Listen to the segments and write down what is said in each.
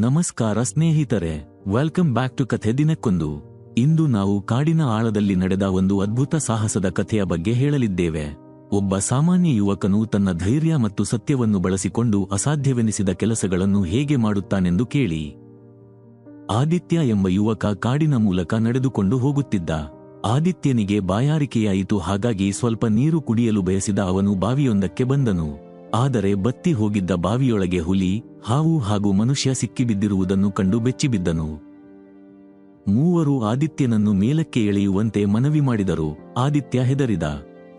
ನಮಸ್ಕಾರ ಸ್ನೇಹಿತರೆ welcome back to ಕಥೆ ದಿನಕ್ಕೊಂದು. ಇಂದು ನಾವು ಕಾಡಿನ ಆಳದಲ್ಲಿ ನಡೆದ ಒಂದು ಅದ್ಭುತ ಸಾಹಸದ ಕಥೆಯ ಬಗ್ಗೆ ಹೇಳಲಿದ್ದೇವೆ. ಒಬ್ಬ ಸಾಮಾನ್ಯ ಯುವಕನು ತನ್ನ ಧೈರ್ಯ ಮತ್ತು ಸತ್ಯವನ್ನು ಬಳಸಿಕೊಂಡು ಅಸಾಧ್ಯವೆನಿಸಿದ ಕೆಲಸಗಳನ್ನು ಹೇಗೆ ಮಾಡುತ್ತಾನೆಂದು ಕೇಳಿ. ಆದಿತ್ಯ ಎಂಬ ಯುವಕ ಕಾಡಿನ ಮೂಲಕ ನಡೆದುಕೊಂಡು ಹೋಗುತ್ತಿದ್ದ. ಆದಿತ್ಯನಿಗೆ ಬಾಯಾರಿಕೆಯಾಯಿತು, ಹಾಗಾಗಿ ಸ್ವಲ್ಪ ನೀರು ಕುಡಿಯಲು ಬಯಸಿದ ಅವನು ಬಾವಿಯೊಂದಕ್ಕೆ ಬಂದನು. ಆದರೆ ಬತ್ತಿ ಹೋಗಿದ್ದ ಬಾವಿಯೊಳಗೆ ಹುಲಿ, ಹಾವು ಹಾಗೂ ಮನುಷ್ಯ ಸಿಕ್ಕಿಬಿದ್ದಿರುವುದನ್ನು ಕಂಡು ಬೆಚ್ಚಿಬಿದ್ದನು. ಮೂವರು ಆದಿತ್ಯನನ್ನು ಮೇಲಕ್ಕೆ ಎಳೆಯುವಂತೆ ಮನವಿ ಮಾಡಿದರು. ಆದಿತ್ಯ ಹೆದರಿದ,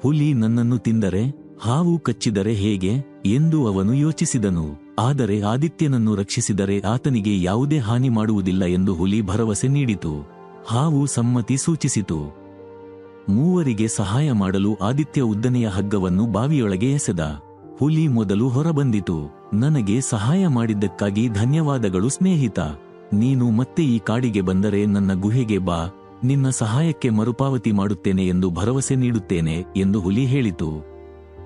ಹುಲಿ ನನ್ನನ್ನು ತಿಂದರೆ, ಹಾವು ಕಚ್ಚಿದರೆ ಹೇಗೆ? ಎಂದು ಅವನು ಯೋಚಿಸಿದನು. ಆದರೆ ಆದಿತ್ಯನನ್ನು ರಕ್ಷಿಸಿದರೆ ಆತನಿಗೆ ಯಾವುದೇ ಹಾನಿ ಮಾಡುವುದಿಲ್ಲ ಎಂದು ಹುಲಿ ಭರವಸೆ ನೀಡಿತು. ಹಾವು ಸಮ್ಮತಿ ಸೂಚಿಸಿತು. ಮೂವರಿಗೆ ಸಹಾಯ ಮಾಡಲು ಆದಿತ್ಯ ಉದ್ದನೆಯ ಹಗ್ಗವನ್ನು ಬಾವಿಯೊಳಗೆ ಎಸೆದ. ಹುಲಿ ಮೊದಲು ಹೊರಬಂದಿತು. ನನಗೆ ಸಹಾಯ ಮಾಡಿದ್ದಕ್ಕಾಗಿ ಧನ್ಯವಾದಗಳು ಸ್ನೇಹಿತ. ನೀನು ಮತ್ತೆ ಈ ಕಾಡಿಗೆ ಬಂದರೆ ನನ್ನ ಗುಹೆಗೆ ಬಾ. ನಿನ್ನ ಸಹಾಯಕ್ಕೆ ಮರುಪಾವತಿ ಮಾಡುತ್ತೇನೆ ಎಂದು ಭರವಸೆ ನೀಡುತ್ತೇನೆ ಎಂದು ಹುಲಿ ಹೇಳಿತು.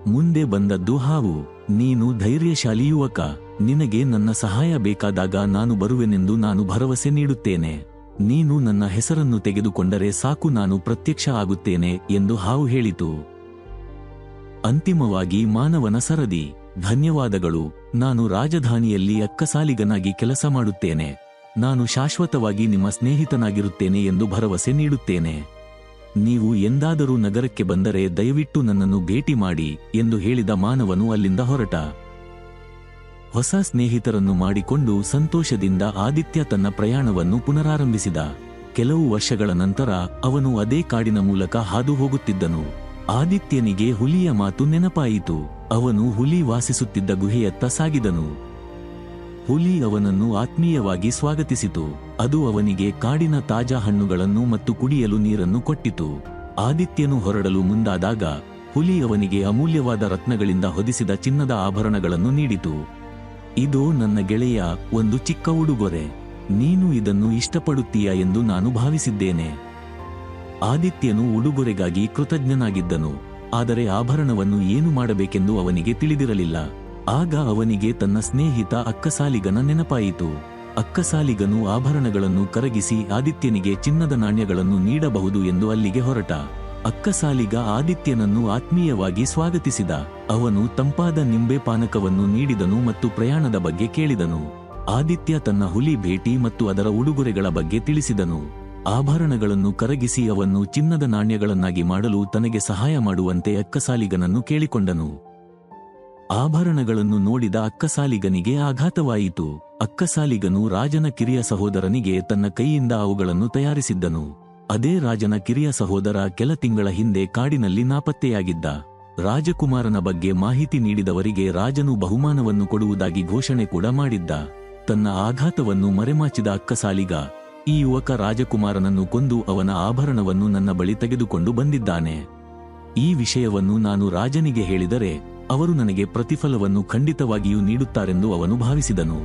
ಮುಂದೆ ಬಂದದ್ದು ಹಾವು. ನೀನು ಧೈರ್ಯಶಾಲಿ ಯುವಕ. ನಿನಗೆ ನನ್ನ ಸಹಾಯ ಬೇಕಾದಾಗ ನಾನು ಬರುವೆನೆಂದು ನಾನು ಭರವಸೆ ನೀಡುತ್ತೇನೆ. ನೀನು ನನ್ನ ಹೆಸರನ್ನು ತೆಗೆದುಕೊಂಡರೆ ಸಾಕು ನಾನು ಪ್ರತ್ಯಕ್ಷ ಆಗುತ್ತೇನೆ ಎಂದು ಹಾವು ಹೇಳಿತು. ಅಂತಿಮವಾಗಿ ಮಾನವನ ಸರದಿ. ಧನ್ಯವಾದಗಳು. ನಾನು ರಾಜಧಾನಿಯಲ್ಲಿ ಅಕ್ಕಸಾಲಿಗನಾಗಿ ಕೆಲಸ ಮಾಡುತ್ತೇನೆ. ನಾನು ಶಾಶ್ವತವಾಗಿ ನಿಮ್ಮ ಸ್ನೇಹಿತನಾಗಿರುತ್ತೇನೆ ಎಂದು ಭರವಸೆ ನೀಡುತ್ತೇನೆ. ನೀವು ಎಂದಾದರೂ ನಗರಕ್ಕೆ ಬಂದರೆ ದಯವಿಟ್ಟು ನನ್ನನ್ನು ಭೇಟಿ ಮಾಡಿ ಎಂದು ಹೇಳಿದ ಮಾನವನು ಅಲ್ಲಿಂದ ಹೊರಟ. ಹೊಸ ಸ್ನೇಹಿತರನ್ನು ಮಾಡಿಕೊಂಡು ಸಂತೋಷದಿಂದ ಆದಿತ್ಯ ತನ್ನ ಪ್ರಯಾಣವನ್ನು ಪುನರಾರಂಭಿಸಿದ. ಕೆಲವು ವರ್ಷಗಳ ನಂತರ ಅವನು ಅದೇ ಕಾಡಿನ ಮೂಲಕ ಹಾದು ಹೋಗುತ್ತಿದ್ದನು. ಆದಿತ್ಯನಿಗೆ ಹುಲಿಯ ಮಾತು ನೆನಪಾಯಿತು. ಅವನು ಹುಲಿ ವಾಸಿಸುತ್ತಿದ್ದ ಗುಹೆಯತ್ತ ಸಾಗಿದನು. ಹುಲಿ ಅವನನ್ನು ಆತ್ಮೀಯವಾಗಿ ಸ್ವಾಗತಿಸಿತು. ಅದು ಅವನಿಗೆ ಕಾಡಿನ ತಾಜಾ ಹಣ್ಣುಗಳನ್ನು ಮತ್ತು ಕುಡಿಯಲು ನೀರನ್ನು ಕೊಟ್ಟಿತು. ಆದಿತ್ಯನು ಹೊರಡಲು ಮುಂದಾದಾಗ, ಹುಲಿ ಅವನಿಗೆ ಅಮೂಲ್ಯವಾದ ರತ್ನಗಳಿಂದ ಹೊದಿಸಿದ ಚಿನ್ನದ ಆಭರಣಗಳನ್ನು ನೀಡಿತು. ಇದು ನನ್ನ ಗೆಳೆಯ, ಒಂದು ಚಿಕ್ಕ ಉಡುಗೊರೆ. ನೀನು ಇದನ್ನು ಇಷ್ಟಪಡುತ್ತೀಯ ಎಂದು ನಾನು ಭಾವಿಸಿದ್ದೇನೆ. ಆದಿತ್ಯನು ಉಡುಗೊರೆಗಾಗಿ ಕೃತಜ್ಞನಾಗಿದ್ದನು, ಆದರೆ ಆಭರಣವನ್ನು ಏನು ಮಾಡಬೇಕೆಂದು ಅವನಿಗೆ ತಿಳಿದಿರಲಿಲ್ಲ. ಆಗ ಅವನಿಗೆ ತನ್ನ ಸ್ನೇಹಿತ ಅಕ್ಕಸಾಲಿಗನ ನೆನಪಾಯಿತು. ಅಕ್ಕಸಾಲಿಗನು ಆಭರಣಗಳನ್ನು ಕರಗಿಸಿ ಆದಿತ್ಯನಿಗೆ ಚಿನ್ನದ ನಾಣ್ಯಗಳನ್ನು ನೀಡಬಹುದು ಎಂದು ಅಲ್ಲಿಗೆ ಹೊರಟ. ಅಕ್ಕಸಾಲಿಗ ಆದಿತ್ಯನನ್ನು ಆತ್ಮೀಯವಾಗಿ ಸ್ವಾಗತಿಸಿದ. ಅವನು ತಂಪಾದ ನಿಂಬೆ ಪಾನಕವನ್ನು ನೀಡಿದನು ಮತ್ತು ಪ್ರಯಾಣದ ಬಗ್ಗೆ ಕೇಳಿದನು. ಆದಿತ್ಯ ತನ್ನ ಹುಲಿ ಭೇಟಿ ಮತ್ತು ಅದರ ಉಡುಗೊರೆಗಳ ಬಗ್ಗೆ ತಿಳಿಸಿದನು. ಆಭರಣಗಳನ್ನು ಕರಗಿಸಿ ಅವನ್ನು ಚಿನ್ನದ ನಾಣ್ಯಗಳನ್ನಾಗಿ ಮಾಡಲು ತನಗೆ ಸಹಾಯ ಮಾಡುವಂತೆ ಅಕ್ಕಸಾಲಿಗನನ್ನು ಕೇಳಿಕೊಂಡನು. ಆಭರಣಗಳನ್ನು ನೋಡಿದ ಅಕ್ಕಸಾಲಿಗನಿಗೆ ಆಘಾತವಾಯಿತು. ಅಕ್ಕಸಾಲಿಗನು ರಾಜನ ಕಿರಿಯ ಸಹೋದರನಿಗೆ ತನ್ನ ಕೈಯಿಂದ ಅವುಗಳನ್ನು ತಯಾರಿಸಿದ್ದನು. ಅದೇ ರಾಜನ ಕಿರಿಯ ಸಹೋದರ ಕೆಲ ತಿಂಗಳ ಹಿಂದೆ ಕಾಡಿನಲ್ಲಿ ನಾಪತ್ತೆಯಾಗಿದ್ದ. ರಾಜಕುಮಾರನ ಬಗ್ಗೆ ಮಾಹಿತಿ ನೀಡಿದವರಿಗೆ ರಾಜನು ಬಹುಮಾನವನ್ನು ಕೊಡುವುದಾಗಿ ಘೋಷಣೆ ಕೂಡ ಮಾಡಿದ್ದ. ತನ್ನ ಆಘಾತವನ್ನು ಮರೆಮಾಚಿದ ಅಕ್ಕಸಾಲಿಗ ಈ ಯುವಕ ರಾಜಕುಮಾರನನ್ನು ಕೊಂದು ಅವನ ಆಭರಣವನ್ನು ನನ್ನ ಬಳಿ ತೆಗೆದುಕೊಂಡು ಬಂದಿದ್ದಾನೆ. ಈ ವಿಷಯವನ್ನು ನಾನು ರಾಜನಿಗೆ ಹೇಳಿದರೆ ಅವರು ನನಗೆ ಪ್ರತಿಫಲವನ್ನು ಖಂಡಿತವಾಗಿಯೂ ನೀಡುತ್ತಾರೆಂದು ಅವನು ಭಾವಿಸಿದನು.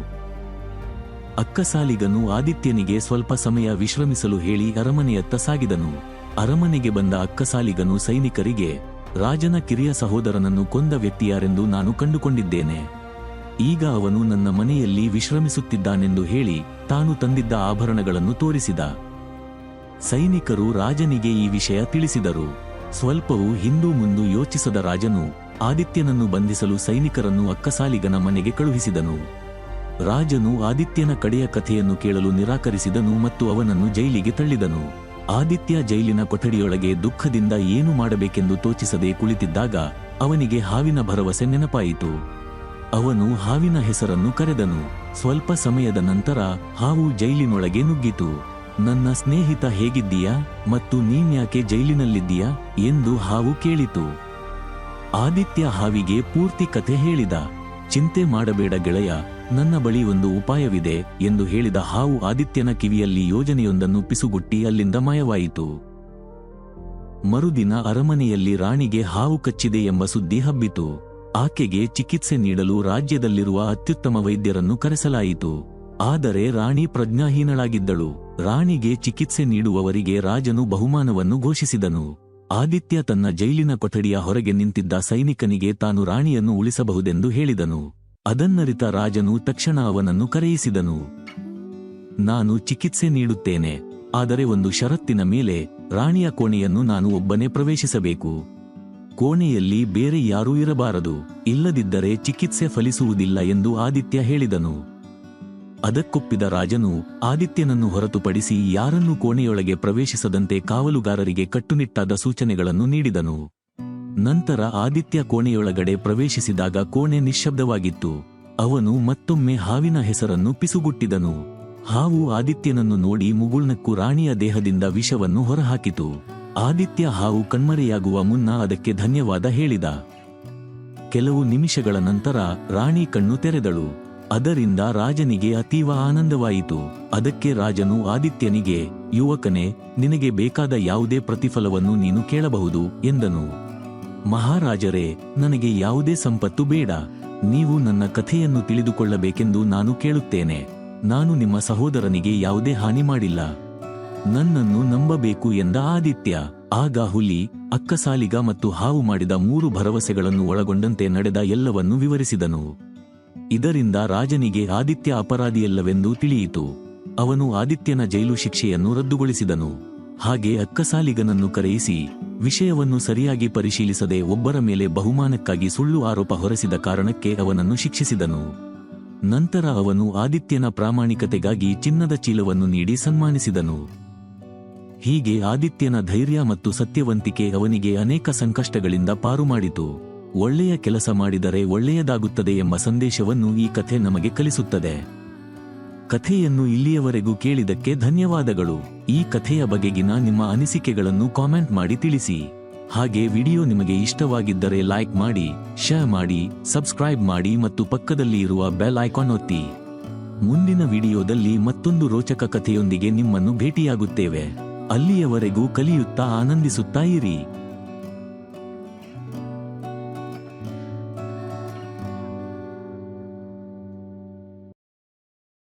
ಅಕ್ಕಸಾಲಿಗನು ಆದಿತ್ಯನಿಗೆ ಸ್ವಲ್ಪ ಸಮಯ ವಿಶ್ರಮಿಸಲು ಹೇಳಿ ಅರಮನೆಯತ್ತ ಸಾಗಿದನು. ಅರಮನೆಗೆ ಬಂದ ಅಕ್ಕಸಾಲಿಗನು ಸೈನಿಕರಿಗೆ, ರಾಜನ ಕಿರಿಯ ಸಹೋದರನನ್ನು ಕೊಂದ ವ್ಯಕ್ತಿಯಾರೆಂದು ನಾನು ಕಂಡುಕೊಂಡಿದ್ದೇನೆ. ಈಗ ಅವನು ನನ್ನ ಮನೆಯಲ್ಲಿ ವಿಶ್ರಮಿಸುತ್ತಿದ್ದಾನೆಂದು ಹೇಳಿ ತಾನು ತಂದಿದ್ದ ಆಭರಣಗಳನ್ನು ತೋರಿಸಿದ. ಸೈನಿಕರು ರಾಜನಿಗೆ ಈ ವಿಷಯ ತಿಳಿಸಿದರು. ಸ್ವಲ್ಪವೂ ಹಿಂದೂ ಮುಂದು ಯೋಚಿಸದ ರಾಜನು ಆದಿತ್ಯನನ್ನು ಬಂಧಿಸಲು ಸೈನಿಕರನ್ನು ಅಕ್ಕಸಾಲಿಗನ ಮನೆಗೆ ಕಳುಹಿಸಿದನು. ರಾಜನು ಆದಿತ್ಯನ ಕಡೆಯ ಕಥೆಯನ್ನು ಕೇಳಲು ನಿರಾಕರಿಸಿದನು ಮತ್ತು ಅವನನ್ನು ಜೈಲಿಗೆ ತಳ್ಳಿದನು. ಆದಿತ್ಯ ಜೈಲಿನ ಕೊಠಡಿಯೊಳಗೆ ದುಃಖದಿಂದ ಏನು ಮಾಡಬೇಕೆಂದು ತೋಚಿಸದೆ ಕುಳಿತಿದ್ದಾಗ ಅವನಿಗೆ ಹಾವಿನ ಭರವಸೆ ನೆನಪಾಯಿತು. ಅವನು ಹಾವಿನ ಹೆಸರನ್ನು ಕರೆದನು. ಸ್ವಲ್ಪ ಸಮಯದ ನಂತರ ಹಾವು ಜೈಲಿನೊಳಗೆ ನುಗ್ಗಿತು. ನನ್ನ ಸ್ನೇಹಿತ ಹೇಗಿದ್ದೀಯಾ ಮತ್ತು ನೀನ್ಯಾಕೆ ಜೈಲಿನಲ್ಲಿದ್ದೀಯಾ ಎಂದು ಹಾವು ಕೇಳಿತು. ಆದಿತ್ಯ ಹಾವಿಗೆ ಪೂರ್ತಿ ಕಥೆ ಹೇಳಿದ. ಚಿಂತೆ ಮಾಡಬೇಡ ಗೆಳೆಯ, ನನ್ನ ಬಳಿ ಒಂದು ಉಪಾಯವಿದೆ ಎಂದು ಹೇಳಿದ ಹಾವು ಆದಿತ್ಯನ ಕಿವಿಯಲ್ಲಿ ಯೋಜನೆಯೊಂದನ್ನು ಪಿಸುಗುಟ್ಟಿ ಅಲ್ಲಿಂದ ಮಾಯವಾಯಿತು. ಮರುದಿನ ಅರಮನೆಯಲ್ಲಿ ರಾಣಿಗೆ ಹಾವು ಕಚ್ಚಿದೆ ಎಂಬ ಸುದ್ದಿ ಹಬ್ಬಿತು. ಆಕೆಗೆ ಚಿಕಿತ್ಸೆ ನೀಡಲು ರಾಜ್ಯದಲ್ಲಿರುವ ಅತ್ಯುತ್ತಮ ವೈದ್ಯರನ್ನು ಕರೆಸಲಾಯಿತು. ಆದರೆ ರಾಣಿ ಪ್ರಜ್ಞಾಹೀನಳಾಗಿದ್ದಳು. ರಾಣಿಗೆ ಚಿಕಿತ್ಸೆ ನೀಡುವವರಿಗೆ ರಾಜನು ಬಹುಮಾನವನ್ನು ಘೋಷಿಸಿದನು. ಆದಿತ್ಯ ತನ್ನ ಜೈಲಿನ ಕೊಠಡಿಯ ಹೊರಗೆ ನಿಂತಿದ್ದ ಸೈನಿಕನಿಗೆ ತಾನು ರಾಣಿಯನ್ನು ಉಳಿಸಬಹುದೆಂದು ಹೇಳಿದನು. ಅದನ್ನರಿತ ರಾಜನು ತಕ್ಷಣ ಅವನನ್ನು ಕರೆಯಿಸಿದನು. ನಾನು ಚಿಕಿತ್ಸೆ ನೀಡುತ್ತೇನೆ. ಆದರೆ ಒಂದು ಷರತ್ತಿನ ಮೇಲೆ ರಾಣಿಯ ಕೋಣೆಯನ್ನು ನಾನು ಒಬ್ಬನೇ ಪ್ರವೇಶಿಸಬೇಕು. ಕೋಣೆಯಲ್ಲಿ ಬೇರೆ ಯಾರೂ ಇರಬಾರದು, ಇಲ್ಲದಿದ್ದರೆ ಚಿಕಿತ್ಸೆ ಫಲಿಸುವುದಿಲ್ಲ ಎಂದು ಆದಿತ್ಯ ಹೇಳಿದನು. ಅದಕ್ಕೊಪ್ಪಿದ ರಾಜನು ಆದಿತ್ಯನನ್ನು ಹೊರತುಪಡಿಸಿ ಯಾರನ್ನೂ ಕೋಣೆಯೊಳಗೆ ಪ್ರವೇಶಿಸದಂತೆ ಕಾವಲುಗಾರರಿಗೆ ಕಟ್ಟುನಿಟ್ಟಾದ ಸೂಚನೆಗಳನ್ನು ನೀಡಿದನು. ನಂತರ ಆದಿತ್ಯ ಕೋಣೆಯೊಳಗಡೆ ಪ್ರವೇಶಿಸಿದಾಗ ಕೋಣೆ ನಿಶ್ಶಬ್ದವಾಗಿತ್ತು. ಅವನು ಮತ್ತೊಮ್ಮೆ ಹಾವಿನ ಹೆಸರನ್ನು ಪಿಸುಗುಟ್ಟಿದನು. ಹಾವು ಆದಿತ್ಯನನ್ನು ನೋಡಿ ಮುಗುಳ್ನಕ್ಕೂ ರಾಣಿಯ ದೇಹದಿಂದ ವಿಷವನ್ನು ಹೊರಹಾಕಿತು. ಆದಿತ್ಯ ಹಾವು ಕಣ್ಮರೆಯಾಗುವ ಮುನ್ನ ಅದಕ್ಕೆ ಧನ್ಯವಾದ ಹೇಳಿದ. ಕೆಲವು ನಿಮಿಷಗಳ ನಂತರ ರಾಣಿ ಕಣ್ಣು ತೆರೆದಳು. ಅದರಿಂದ ರಾಜನಿಗೆ ಅತೀವ ಆನಂದವಾಯಿತು. ಅದಕ್ಕೆ ರಾಜನು ಆದಿತ್ಯನಿಗೆ, ಯುವಕನೇ, ನಿನಗೆ ಬೇಕಾದ ಯಾವುದೇ ಪ್ರತಿಫಲವನ್ನು ನೀನು ಕೇಳಬಹುದು, ಎಂದನು. ಮಹಾರಾಜರೇ, ನನಗೆ ಯಾವುದೇ ಸಂಪತ್ತು ಬೇಡ. ನೀವು ನನ್ನ ಕಥೆಯನ್ನು ತಿಳಿದುಕೊಳ್ಳಬೇಕೆಂದು ನಾನು ಕೇಳುತ್ತೇನೆ. ನಾನು ನಿಮ್ಮ ಸಹೋದರನಿಗೆ ಯಾವುದೇ ಹಾನಿ ಮಾಡಿಲ್ಲ. ನನ್ನನ್ನು ನಂಬಬೇಕು ಎಂದ ಆದಿತ್ಯ. ಆಗ ಹುಲಿ, ಅಕ್ಕಸಾಲಿಗ ಮತ್ತು ಹಾವು ಮಾಡಿದ ಮೂರು ಭರವಸೆಗಳನ್ನು ಒಳಗೊಂಡಂತೆ ನಡೆದ ಎಲ್ಲವನ್ನೂ ವಿವರಿಸಿದನು. ಇದರಿಂದ ರಾಜನಿಗೆ ಆದಿತ್ಯ ಅಪರಾಧಿಯಲ್ಲವೆಂದು ತಿಳಿಯಿತು. ಅವನು ಆದಿತ್ಯನ ಜೈಲು ಶಿಕ್ಷೆಯನ್ನು ರದ್ದುಗೊಳಿಸಿದನು. ಹಾಗೆ ಅಕ್ಕಸಾಲಿಗನನ್ನು ಕರೆಯಿಸಿ, ವಿಷಯವನ್ನು ಸರಿಯಾಗಿ ಪರಿಶೀಲಿಸದೆ ಒಬ್ಬರ ಮೇಲೆ ಬಹುಮಾನಕ್ಕಾಗಿ ಸುಳ್ಳು ಆರೋಪ ಹೊರಿಸಿದ ಕಾರಣಕ್ಕೆ ಅವನನ್ನು ಶಿಕ್ಷಿಸಿದನು. ನಂತರ ಅವನು ಆದಿತ್ಯನ ಪ್ರಾಮಾಣಿಕತೆಗಾಗಿ ಚಿನ್ನದ ಚೀಲವನ್ನು ನೀಡಿ ಸನ್ಮಾನಿಸಿದನು. ಹೀಗೆ ಆದಿತ್ಯನ ಧೈರ್ಯ ಮತ್ತು ಸತ್ಯವಂತಿಕೆ ಅವನಿಗೆ ಅನೇಕ ಸಂಕಷ್ಟಗಳಿಂದ ಪಾರು ಮಾಡಿತು. ಒಳ್ಳೆಯ ಕೆಲಸ ಮಾಡಿದರೆ ಒಳ್ಳೆಯದಾಗುತ್ತದೆ ಎಂಬ ಸಂದೇಶವನ್ನು ಈ ಕಥೆ ನಮಗೆ ಕಲಿಸುತ್ತದೆ. ಕಥೆಯನ್ನು ಇಲ್ಲಿಯವರೆಗೂ ಕೇಳಿದಕ್ಕೆ ಧನ್ಯವಾದಗಳು. ಈ ಕಥೆಯ ಬಗೆಗಿನ ನಿಮ್ಮ ಅನಿಸಿಕೆಗಳನ್ನು ಕಾಮೆಂಟ್ ಮಾಡಿ ತಿಳಿಸಿ. ಹಾಗೆ ವಿಡಿಯೋ ನಿಮಗೆ ಇಷ್ಟವಾಗಿದ್ದರೆ ಲೈಕ್ ಮಾಡಿ, ಶೇರ್ ಮಾಡಿ, ಸಬ್ಸ್ಕ್ರೈಬ್ ಮಾಡಿ ಮತ್ತು ಪಕ್ಕದಲ್ಲಿ ಇರುವ ಬೆಲ್ ಐಕಾನ್ ಒತ್ತಿ. ಮುಂದಿನ ವಿಡಿಯೋದಲ್ಲಿ ಮತ್ತೊಂದು ರೋಚಕ ಕಥೆಯೊಂದಿಗೆ ನಿಮ್ಮನ್ನು ಭೇಟಿಯಾಗುತ್ತೇವೆ. ಅಲ್ಲಿಯವರೆಗೂ ಕಲಿಯುತ್ತಾ ಆನಂದಿಸುತ್ತಾ ಇರಿ.